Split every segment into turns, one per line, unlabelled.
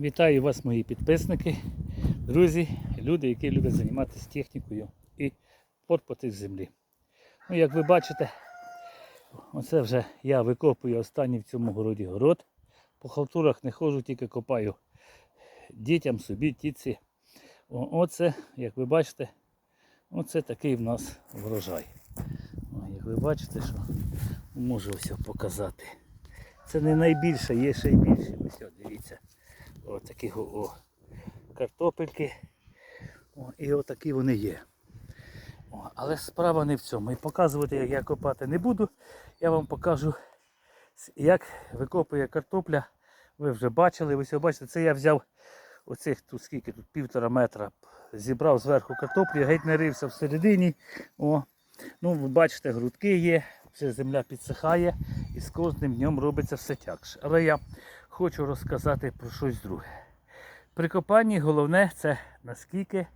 Вітаю вас, мої підписники, друзі, люди, які люблять займатися технікою і порпати в землі. Ну, як ви бачите, оце вже я викопую останній в цьому городі город. По халтурах не ходжу, тільки копаю дітям, собі, тітці. О, оце, як ви бачите, оце такий в нас врожай. Як ви бачите, що можу ось показати. Це не найбільше, є ще й більше. Ось, дивіться. Ось такі о, картопельки. О, і отакі вони є. О, але справа не в цьому. І показувати, як я копати не буду. Я вам покажу, як викопує картопля. Ви вже бачили, ви все бачите, це я взяв оцих тут скільки тут півтора метра. Зібрав зверху картоплю, геть не рився всередині. О. Ну, ви бачите, грудки є, вже земля підсихає і з кожним днем робиться все тягше. Але я хочу розказати про щось друге. При копанні головне це наскільки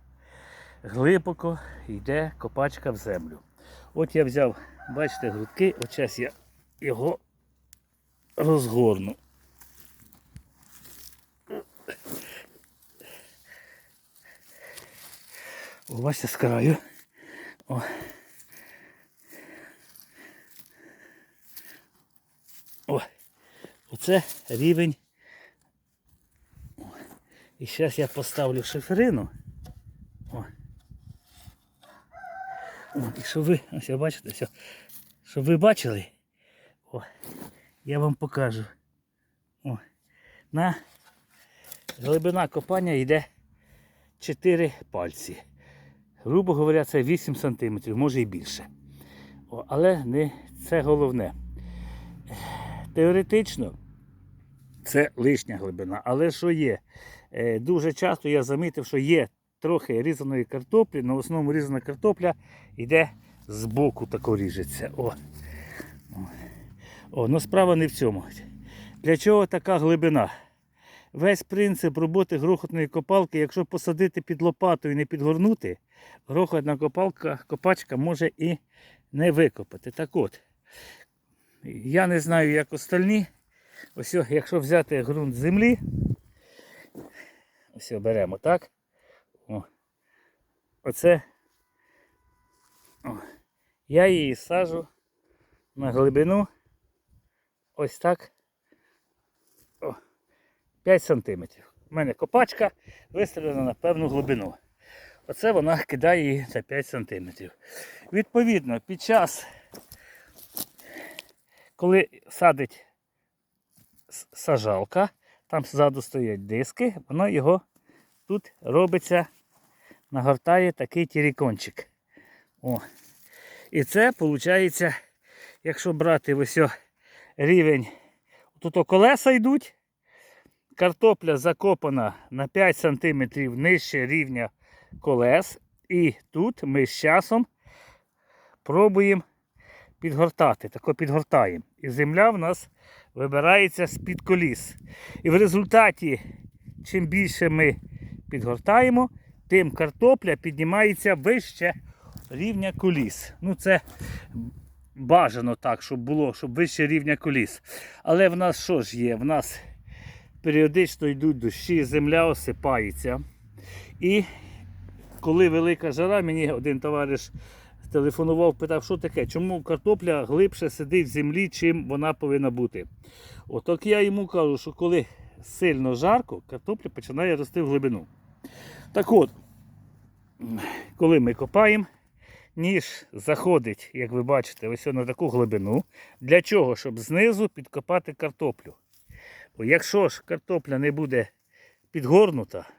глибоко йде копачка в землю. От я взяв, бачите, грудки, от зараз я його розгорну. О, бачите, з краю. О. О, оце рівень. І зараз я поставлю шиферину. О. О, і щоб ви, ось бачите, все, щоб ви бачили, о, я вам покажу. О, на глибина копання йде 4 пальці. Грубо говоря, це 8 см, може і більше. О, але не це головне. Теоретично це лишня глибина. Але що є? Е, Дуже часто я замітив, що є трохи різаної картоплі, в основному різана картопля йде з боку тако ріжеться. О. О, ну справа не в цьому. Для чого така глибина? Весь принцип роботи грохотної копалки, якщо посадити під лопату і не підгорнути, грохотна копалка, копачка може і не викопати. Так от, я не знаю, як остальні. Ось, якщо взяти ґрунт землі, ось беремо так. О, оце. О, я її сажу на глибину. Ось так. О, 5 сантиметрів. У мене копачка вистрілена на певну глибину. Оце вона кидає її на 5 сантиметрів. Відповідно, під час коли садить сажалка, там ззаду стоять диски, воно його тут робиться, нагортає такий тірікончик. О. І це виходить, якщо брати ось рівень, тут колеса йдуть, картопля закопана на 5 см нижче рівня колес. І тут ми з часом пробуємо підгортати, тако підгортаємо. І земля в нас вибирається з-під коліс. І в результаті, чим більше ми підгортаємо, тим картопля піднімається вище рівня коліс. Ну це бажано так, щоб було, щоб вище рівня коліс. Але в нас що ж є? В нас періодично йдуть дощі, земля осипається. І коли велика жара, мені один товариш телефонував, питав, що таке, чому картопля глибше сидить в землі, чим вона повинна бути. Отак я йому кажу, що коли сильно жарко, картопля починає рости в глибину. Так от, коли ми копаємо, ніж заходить, як ви бачите, ось на таку глибину. Для чого? Щоб знизу підкопати картоплю. Бо якщо ж картопля не буде підгорнута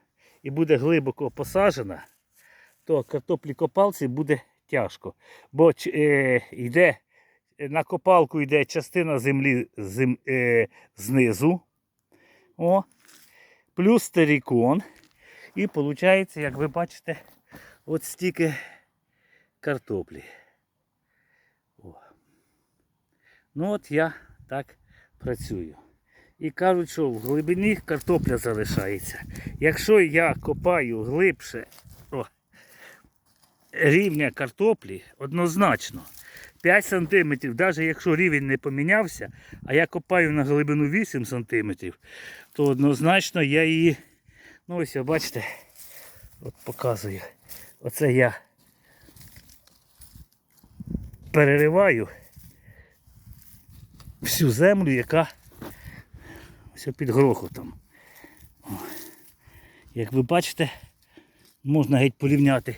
і буде глибоко посаджена, то картоплі копалці буде тяжко. Бо е, йде, на копалку йде частина землі зем, е, знизу. О, плюс терикон. І виходить, як ви бачите, от стільки картоплі. О. Ну от я так працюю. І кажуть, що в глибині картопля залишається. Якщо я копаю глибше рівня картоплі, однозначно 5 см, навіть якщо рівень не помінявся, а я копаю на глибину 8 см, то однозначно я її, ну ось, бачите, от показую. Оце я перериваю всю землю, яка ось під грохотом. Як ви бачите, можна геть порівняти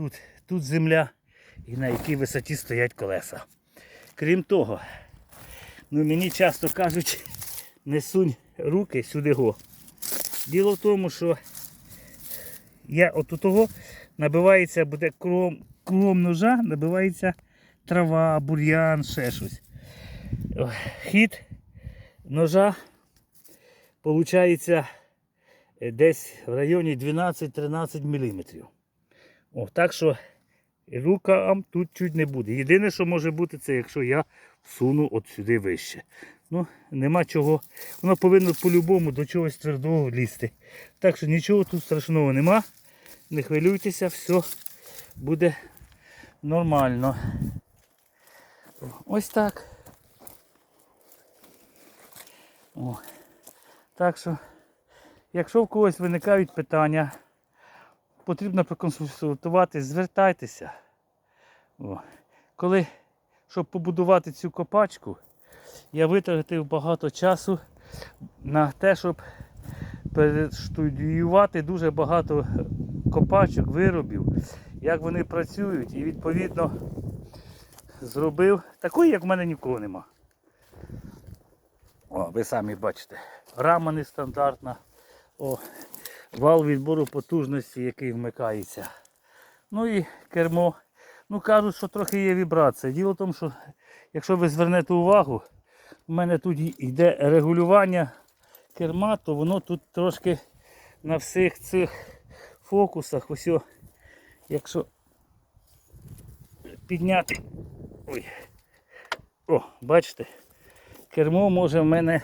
тут, тут земля і на якій висоті стоять колеса. Крім того, ну мені часто кажуть, не сунь руки сюди го. Діло в тому, що я от того набивається, буде кром, кром ножа, набивається трава, бур'ян, ще щось. Хід ножа виходить десь в районі 12-13 мм. О, так що рукам тут чуть не буде. Єдине, що може бути, це якщо я всуну от сюди вище. Ну, нема чого. Воно повинно по-любому до чогось твердого лізти. Так що нічого тут страшного нема. Не хвилюйтеся, все буде нормально. Ось так. О. Так що, якщо в когось виникають питання, потрібно проконсультуватись, звертайтеся. О. Коли, щоб побудувати цю копачку, я витратив багато часу на те, щоб перестудіювати дуже багато копачок, виробів, як вони працюють і відповідно зробив такої, як в мене нікого нема. О, ви самі бачите. Рама нестандартна. О, вал відбору потужності, який вмикається. Ну і кермо. Ну кажуть, що трохи є вібрація. Діло в тому, що якщо ви звернете увагу, у мене тут йде регулювання керма, то воно тут трошки на всіх цих фокусах, ось, якщо підняти. Ой. О, бачите, кермо може в мене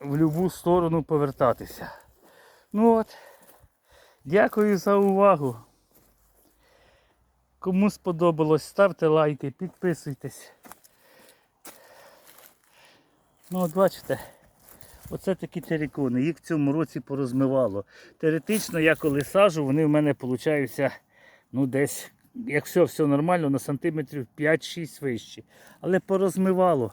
в будь-яку сторону повертатися. Ну от, дякую за увагу. Кому сподобалось, ставте лайки, підписуйтесь. Ну от бачите, оце такі терикони. Їх в цьому році порозмивало. Теоретично я коли сажу, вони в мене получаються ну десь, якщо все нормально, на сантиметрів 5-6 вище. Але порозмивало.